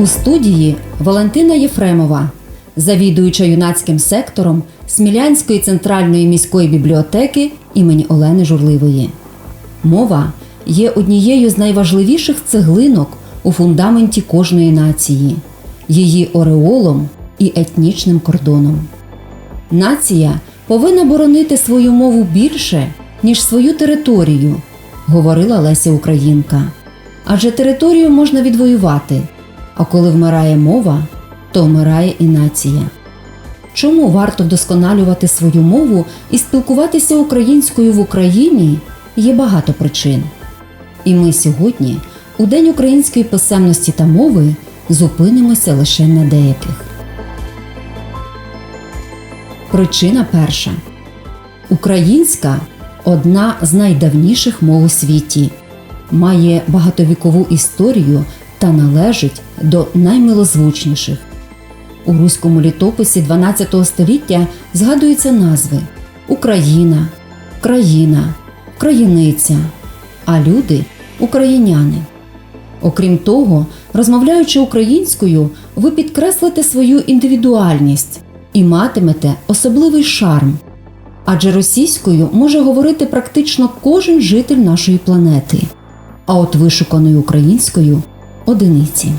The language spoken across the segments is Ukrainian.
У студії Валентина Єфремова, завідуюча юнацьким сектором Смілянської центральної міської бібліотеки імені Олени Журливої. Мова є однією з найважливіших цеглинок у фундаменті кожної нації, її ореолом і етнічним кордоном. Нація повинна боронити свою мову більше, ніж свою територію, говорила Леся Українка. Адже територію можна відвоювати, а коли вмирає мова, то вмирає і нація. Чому варто вдосконалювати свою мову і спілкуватися українською в Україні? Є багато причин. І ми сьогодні, у День української писемності та мови, зупинимося лише на деяких. Причина перша. Українська одна з найдавніших мов у світі, має багатовікову історію та належить до наймилозвучніших. У руському літописі 12 століття згадуються назви Україна, країна, країниця, а люди україняни. Окрім того, розмовляючи українською, ви підкреслите свою індивідуальність і матимете особливий шарм. Адже російською може говорити практично кожен житель нашої планети, а от вишуканою українською одиниці.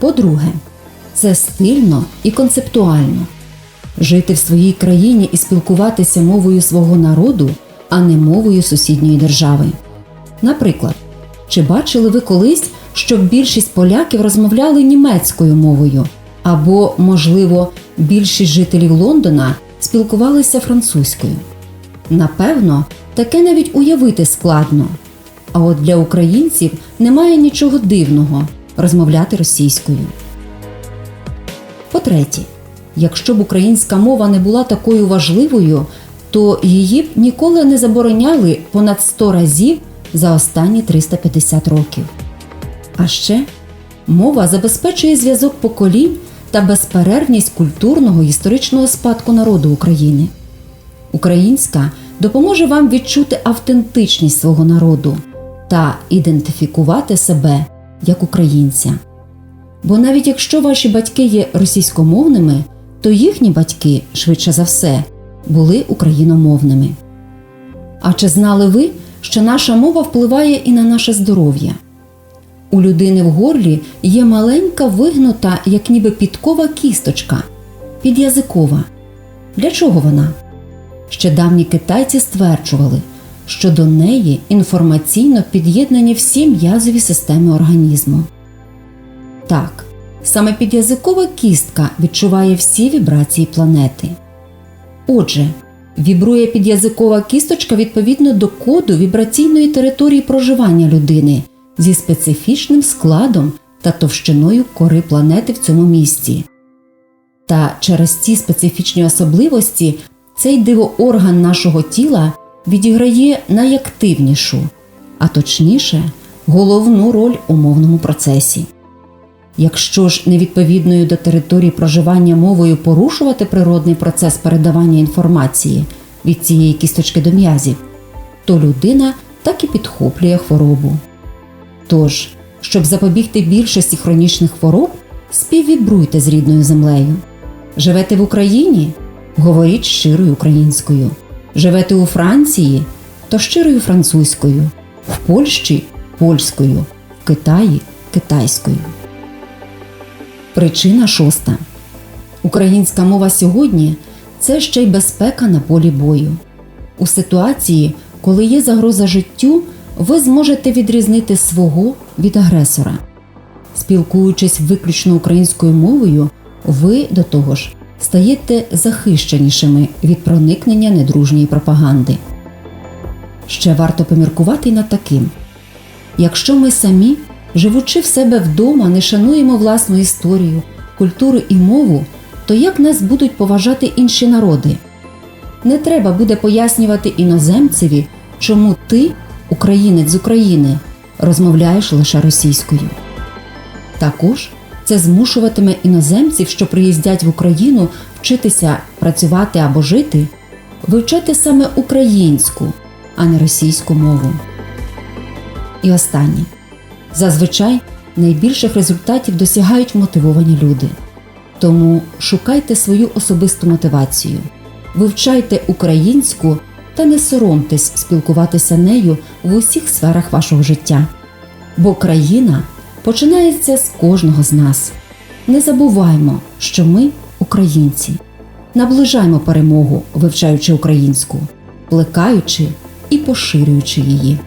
По-друге, це стильно і концептуально. Жити в своїй країні і спілкуватися мовою свого народу, а не мовою сусідньої держави. Наприклад, чи бачили ви колись, щоб більшість поляків розмовляли німецькою мовою, або, можливо, більшість жителів Лондона спілкувалися французькою? Напевно, таке навіть уявити складно. А от для українців немає нічого дивного розмовляти російською. По-третє, якщо б українська мова не була такою важливою, то її б ніколи не забороняли понад 100 разів за останні 350 років. А ще мова забезпечує зв'язок поколінь та безперервність культурного і історичного спадку народу України. Українська допоможе вам відчути автентичність свого народу та ідентифікувати себе як українця. Бо навіть якщо ваші батьки є російськомовними, то їхні батьки, швидше за все, були україномовними. А чи знали ви, що наша мова впливає і на наше здоров'я? У людини в горлі є маленька вигнута, як ніби підкова кісточка підязикова. Для чого вона? Ще давні китайці стверджували, що до неї інформаційно під'єднані всі м'язові системи організму. Так, саме підязикова кістка відчуває всі вібрації планети. Отже, вібрує підязикова кісточка відповідно до коду вібраційної території проживання людини зі специфічним складом та товщиною кори планети в цьому місці. Та через ці специфічні особливості цей дивоорган нашого тіла відіграє найактивнішу, а точніше, головну роль у мовному процесі. Якщо ж невідповідною до території проживання мовою порушувати природний процес передавання інформації від цієї кісточки до м'язів, то людина так і підхоплює хворобу. Тож, щоб запобігти більшості хронічних хвороб, співвібруйте з рідною землею. Живете в Україні? Говоріть щирою українською. Живете у Франції, то щирою французькою, в Польщі польською, в Китаї китайською. Причина шоста. Українська мова сьогодні це ще й безпека на полі бою. У ситуації, коли є загроза життю, ви зможете відрізнити свого від агресора. Спілкуючись виключно українською мовою, ви до того ж стаєте захищенішими від проникнення недружньої пропаганди. Ще варто поміркувати над таким: якщо ми самі, живучи в себе вдома, не шануємо власну історію, культуру і мову, то як нас будуть поважати інші народи? Не треба буде пояснювати іноземцеві, чому ти, українець з України, розмовляєш лише російською. Також це змушуватиме іноземців, що приїздять в Україну вчитися працювати або жити, вивчати саме українську, а не російську мову. І останнє. Зазвичай найбільших результатів досягають мотивовані люди. Тому шукайте свою особисту мотивацію, вивчайте українську та не соромтесь спілкуватися нею в усіх сферах вашого життя. Бо країна починається з кожного з нас. Не забуваймо, що ми українці. Наближаймо перемогу, вивчаючи українську, плекаючи і поширюючи її.